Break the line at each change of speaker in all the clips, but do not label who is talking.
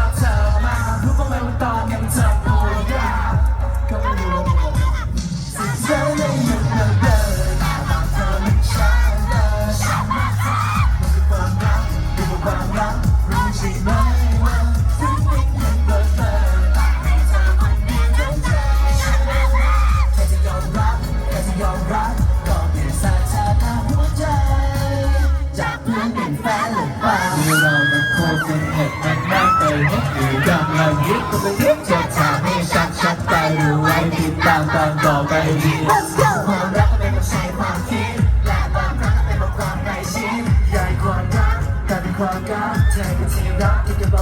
อบเธอมารู้บ้างไหว่าตอนยังจำตัวยากก็ไม่
รู้
สุด้ยไม่หยุดเดินเธอไม่ใช่เลยมันคือความรักความรักรู้ใช่ไหมว่าถึงไม่ยุดเดินเธอแค่จะยอมรับแค่จะยอมรับก็เปลี่ยนสถานะหัวใจจากเพื่อนเป็นแฟนหรือเปล่าเรามัโคตรเหตุ ติดตามตอนต่อไปความรักก็เป็นกับใช้ความคิดและบางครั้งก็เป็นบงความไร้ชิดใหญ่ความรักแต่เป็นความรักเธอเป็นที่รักที่จะบอก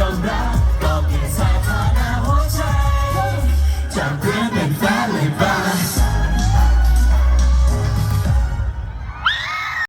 olhos bravos.